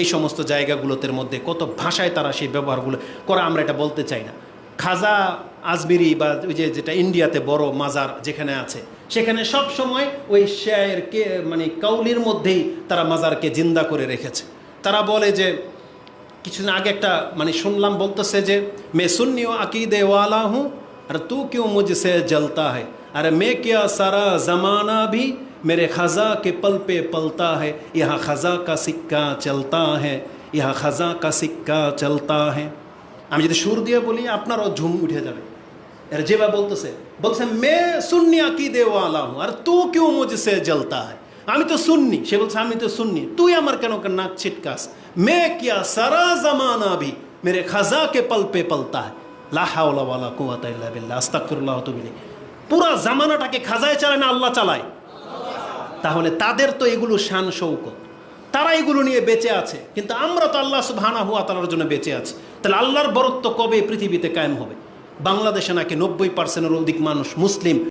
এই সমস্ত জায়গাগুলোতের মধ্যে কত ভাষায় তারা সেই ব্যবহারগুলো করা, আমরা এটা বলতে চাই না। খাজা আজমিরি বা ওই যে যেটা ইন্ডিয়াতে বড় মাজার যেখানে আছে, সেখানে সব সময় ওই শেয়ের কে মানে কাউলির মধ্যেই তারা মাজারকে জিন্দা করে রেখেছে। তারা বলে যে, কিছুদিন আগে একটা মানে শুনলাম বলতেছে যে, মে সুন্নিও আকিদে ওয়ালা হুঁ আর তু কেউ মুঝসে জলতা হয় আরে মে কে সারা জামানা ভি मेरे खज़ा के पल पे पलता है यहाँ खज़ा का सिक्का चलता है यहाँ खज़ा का सिक्का चलता है আমি যদি সুর দিয়ে বলি আপনারও ঝুম উঠে যাবে এর যেভাবে বলতেছে বলছে মে সুন্নি আকিদে ওয়ালা হুঁ আর তু কেউ মুঝসে জ্বলতা হয় আমি তো শুননি সে বলছে আমি তো শুননি তুই আমার কেন নাক ছিটকাস মে কিয়া সারা জামানা ভি মেরে খাজা কে পল পে পলতা है লা হাওলা ওয়ালা কুওয়াতা ইল্লা বিল্লাহ আস্তাগফিরুল্লাহ ওয়া আতুবু ইলাইহি পুরা জামানাটাকে খাজায় চালায় না আল্লাহ চালায় তাহলে তাদের তো এগুলো শান শৌকত। তারা এগুলো নিয়ে বেঁচে আছে। কিন্তু আমরা তো আল্লাহ সুবহানা হুয়া তালার জন্য বেঁচে আছি। তাহলে আল্লাহর বরত্ব কবে পৃথিবীতে কায়েম হবে? বাংলাদেশে নাকি নব্বই পার্সেন্টের অধিক মানুষ মুসলিম।